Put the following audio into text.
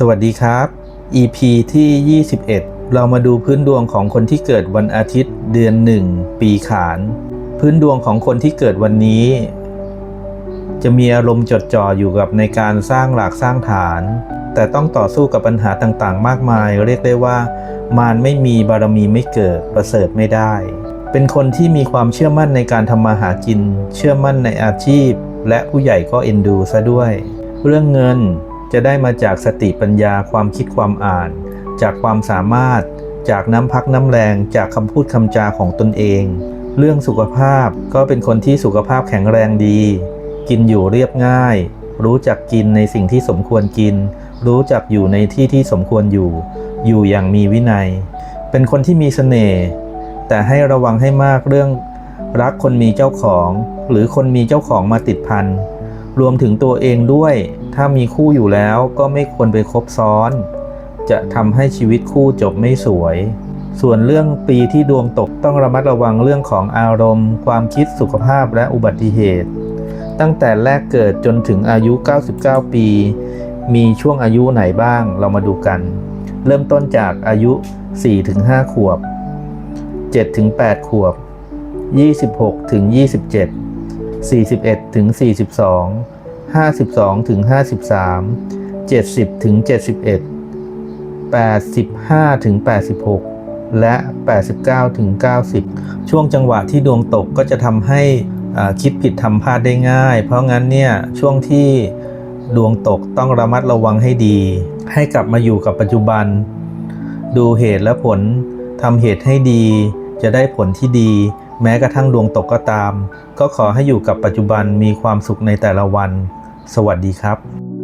สวัสดีครับ EP ที่ 21 เรามาดูพื้นดวงของคนที่เกิดวันอาทิตย์เดือนหนึ่งปีขาน พื้นดวงของคนที่เกิดวันนี้ จะมีอารมณ์จดจ่ออยู่กับในการสร้างหลักสร้างฐาน แต่ต้องต่อสู้กับปัญหาต่างๆ มากมาย เรียกได้ว่า มารไม่มีบารมีไม่เกิดประเสริฐไม่ได้ เป็นคนที่มีความเชื่อมั่นในการทำมาหากิน เชื่อมั่นในอาชีพ และผู้ใหญ่ก็เอ็นดูซะด้วย เรื่องเงิน จะได้มาจากสติปัญญาความคิดความอ่าน จากความสามารถ จากน้ำพักน้ำแรงจากคำพูดคำจาของตนเอง เรื่องสุขภาพก็เป็นคนที่สุขภาพแข็งแรงดี กินอยู่เรียบง่าย รู้จักกินในสิ่งที่สมควรกิน รู้จักอยู่ในที่ที่สมควรอยู่ อยู่อย่างมีวินัย เป็นคนที่มีเสน่ห์แต่ให้ระวังให้มากเรื่อง รักคนมีเจ้าของ หรือคนมีเจ้าของมาติดพันรวมถึงตัวเองด้วย ถ้ามีคู่อยู่แล้วก็ไม่ควรไปคบซ้อน จะทำให้ชีวิตคู่จบไม่สวย ส่วนเรื่องปีที่ดวงตกต้องระมัดระวังเรื่องของอารมณ์ ความคิดสุขภาพและอุบัติเหตุ ตั้งแต่แรกเกิดจนถึงอายุ 99 ปี มีช่วงอายุไหนบ้างเรามาดูกัน เริ่มต้นจากอายุ 4-5 ขวบ 7-8 ขวบ 26-27 41-42 52ถึง53 70ถึง71 85ถึง86 และ 89ถึง90 ช่วงจังหวะที่ดวงตกก็จะทำให้คิดผิดทำพลาดได้ง่าย เพราะงั้นเนี่ยช่วงที่ดวงตกต้องระมัดระวังให้ดี ให้กลับมาอยู่กับปัจจุบัน ดูเหตุและผลทำเหตุให้ดี จะได้ผลที่ดี แม้กระทั่งดวงตกก็ตาม ก็ขอให้อยู่กับปัจจุบันมีความสุขในแต่ละวัน สวัสดีครับ